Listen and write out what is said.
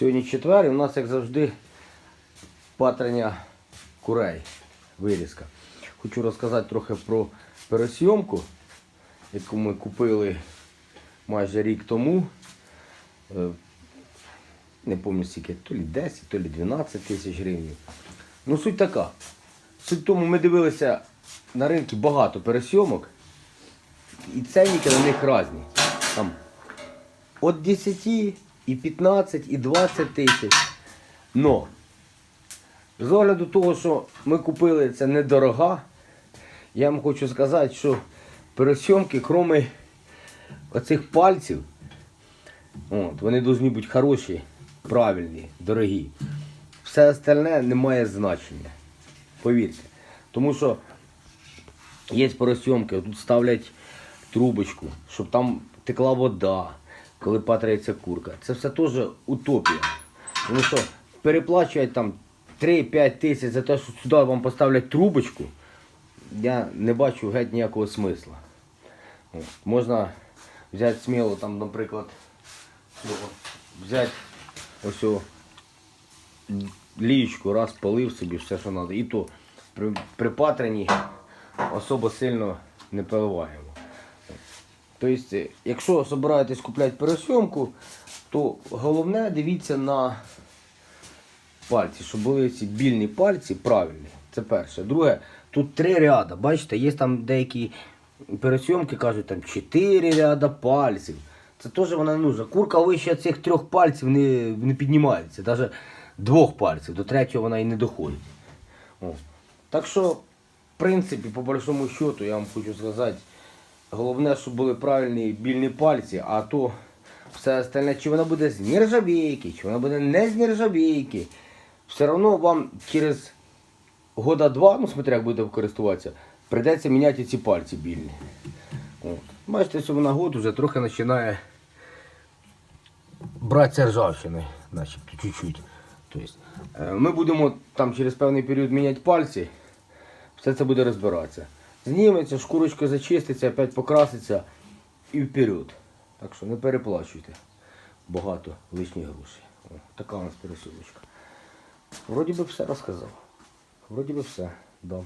Сьогодні четвер і у нас, як завжди, патрення курей. Вирізка. Хочу розказати трохи про пересйомку, яку ми купили майже рік тому. Е, Не пам'ятаю скільки, то лі 10, то лі 12 тисяч гривень. Ну, суть така. Суть в тому, ми дивилися на ринку багато пересйомок, і ценники на них різні. Там от 10 і 15, і 20 тисяч. Но з огляду того, що ми купили це недорога, я вам хочу сказати, що пересйомки, крім оцих пальців, от, вони повинні бути хороші, правильні, дорогі. Все остальне не має значення. Повірте. Тому що є поросйомки, тут ставлять трубочку, щоб там текла вода, коли патряється курка. Це все теж утопія. Тому що переплачують там 3-5 тисяч за те, що сюди вам поставлять трубочку, я не бачу геть ніякого смисла. От. Можна взяти сміло, там, наприклад, взяти ось о, лієчку, раз полив собі все, що треба. І то при, при патрені особо сильно не поливаємо. Тобто, якщо збираєтесь купляти пересйомку, то головне дивіться на пальці, щоб були ці більні пальці правильні. Це перше. Друге, тут три ряда. Бачите, є там деякі пересйомки кажуть, там чотири ряда пальців. Це теж вона не нужна. Курка вище цих трьох пальців не, не піднімається. Навіть двох пальців, до третього вона і не доходить. О. Так що, в принципі, по большому счету, я вам хочу сказати, головне, щоб були правильні більні пальці, а то все остальне, чи вона буде з нержавійки, чи вона буде не з нержавійки. Все одно вам через года два, ну смотря як буде користуватися, прийдеться міняти ці пальці більні. От. Бачите, що вона год вже трохи починає братися ржавчини, начебто чуть-чуть. Тобто, е, ми будемо там через певний період міняти пальці, все це буде розбиратися. Зніметься, шкурочка зачиститься, опять покраситься і вперед. Так що не переплачуйте багато лишніх грошей. О, така у нас пересилочка. Вроді би все розказав. Вроді би все. Да.